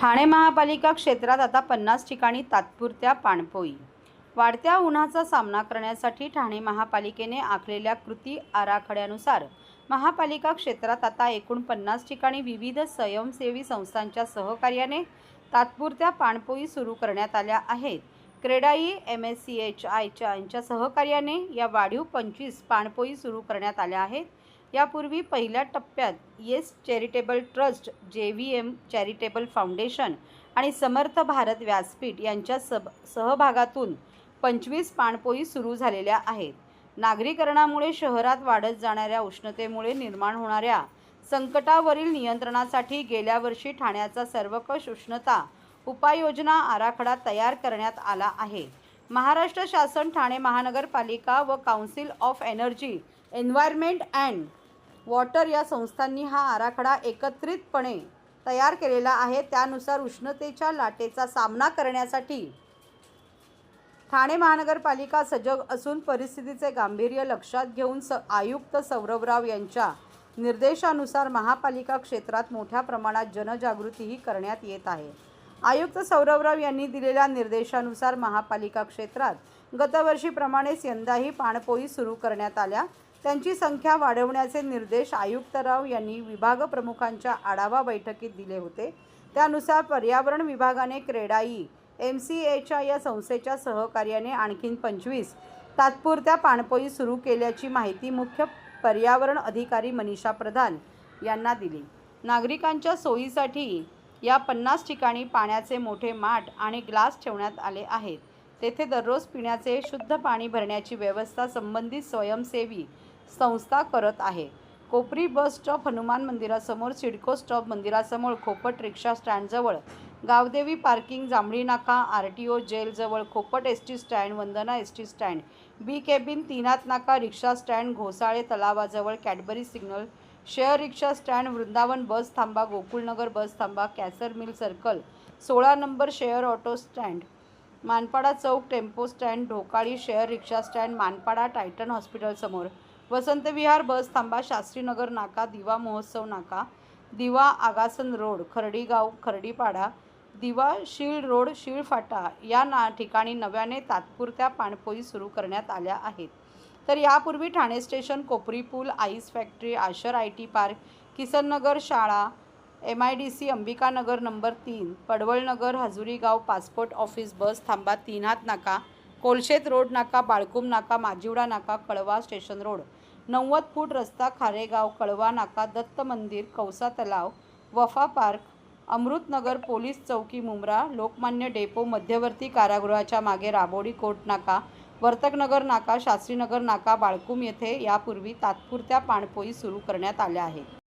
ठाणे महापालिका क्षेत्रात आता पन्नास ठिकाणी तात्पुरत्या पाणपोई. वाढत्या उन्हाचा सामना करण्यासाठी ठाणे महापालिकेने आखलेल्या कृती आराखड्यानुसार महापालिका क्षेत्रात आता एकूण पन्नास ठिकाणी विविध स्वयंसेवी संस्थांच्या सहकार्याने तात्पुरत्या पाणपोई सुरू करण्यात आल्या आहेत. CREDAI M S C H आयच्या यांच्या सहकार्याने या वाढीव पंचवीस पाणपोई सुरू करण्यात आल्या आहेत. यापूर्वी पहिल्या टप्प्यात yes charitable trust J V M charitable foundation आणि समर्थ भारत व्यासपीठ यांच्या सब सहभागातून पंचवीस पाणपोई सुरू झालेल्या आहेत. नागरीकरणामुळे शहरात वाढत जाणाऱ्या उष्णतेमुळे निर्माण होणाऱ्या संकटावरील नियंत्रणासाठी गेल्या वर्षी ठाण्याचा सर्वकष उष्णता उपाययोजना आराखडा तयार करण्यात आला आहे. महाराष्ट्र शासन ठाणे महानगरपालिका व council of energy environment and water या संस्थांनी हा आराखडा एकत्रितपणे तयार केलेला आहे. त्यानुसार उष्णतेच्या लाटेचा सामना करण्यासाठी ठाणे महानगरपालिका सजग असून परिस्थितीचे गांभीर्य लक्षात घेऊन स आयुक्त सौरभराव यांच्या निर्देशानुसार महापालिका क्षेत्रात मोठ्या प्रमाणात जनजागृतीही करण्यात येत आहे. आयुक्त सौरभराव यांनी दिलेल्या निर्देशानुसार महापालिका क्षेत्रात गतवर्षीप्रमाणेच यंदाही पाणपोई सुरू करण्यात आल्या. त्यांची संख्या वाढवण्याचे निर्देश आयुक्तराव यांनी विभाग प्रमुखांच्या आढावा बैठकीत दिले होते. त्यानुसार पर्यावरण विभागाने क्रेडाई एम सी एच्या या संस्थेच्या सहकार्याने आणखीन पंचवीस तात्पुरत्या पाणपोई सुरू केल्याची माहिती मुख्य पर्यावरण अधिकारी मनीषा प्रधान यांना दिली. नागरिकांच्या सोयीसाठी या पन्नास ठिकाणी पाण्याचे मोठे माठ आणि ग्लास ठेवण्यात आले आहेत. तेथे दररोज पिण्याचे शुद्ध पाणी भरण्याची व्यवस्था संबंधित स्वयंसेवी संस्था करत आहे. कोपरी बस स्टॉप हनुमान मंदिरासमोर सिडको स्टॉप मंदिरासमोर Khopat rickshaw स्टँडजवळ Gaondevi parking Jambhli Naka R T O जेलजवळ Khopat S T stand Vandana S T stand B cabin Teenhaath Naka rickshaw stand Ghosale तलावाजवळ Cadbury signal share rickshaw stand Vrindavan bus थांबा Gokulnagar bus थांबा cancer mill circle सोळा number share auto stand Manpada चौक tempo stand Dhokali share rickshaw stand Manpada Titan हॉस्पिटलसमोर Vasant Vihar bus थांबा शास्त्रीनगर नाका दिवा महोत्सव नाका दिवा Agasan road खर्डीगाव खर्डीपाडा दिवा शीळ रोड शीळ फाटा या ना ठिकाणी नव्याने तात्पुरत्या पाणपोई सुरू करण्यात आल्या आहेत. तर यापूर्वी Thane station Kopri pool ice factory Ashar I T park Kisannagar शाळा M I D C Ambikanagar number तीन पडवळनगर हजुरीगाव पासपोर्ट ऑफिस बस थांबा तीनहात नाका कोलशेत रोड नाका बाळकुम नाका माजिवडा नाका कळवा स्टेशन रोड नव्वद फूट रस्ता खारेगाव कळवा नाका दत्त मंदिर कौसा तलाव वफा पार्क अमृतनगर पोलीस चौकी मुंब्रा लोकमान्य डेपो मध्यवर्ती कारागृहाच्या मागे राबोडी कोर्ट नाका वर्तकनगर नाका शास्त्रीनगर नाका बाळकुम येथे यापूर्वी तात्पुरत्या पाणपोई सुरू करण्यात आल्या आहेत.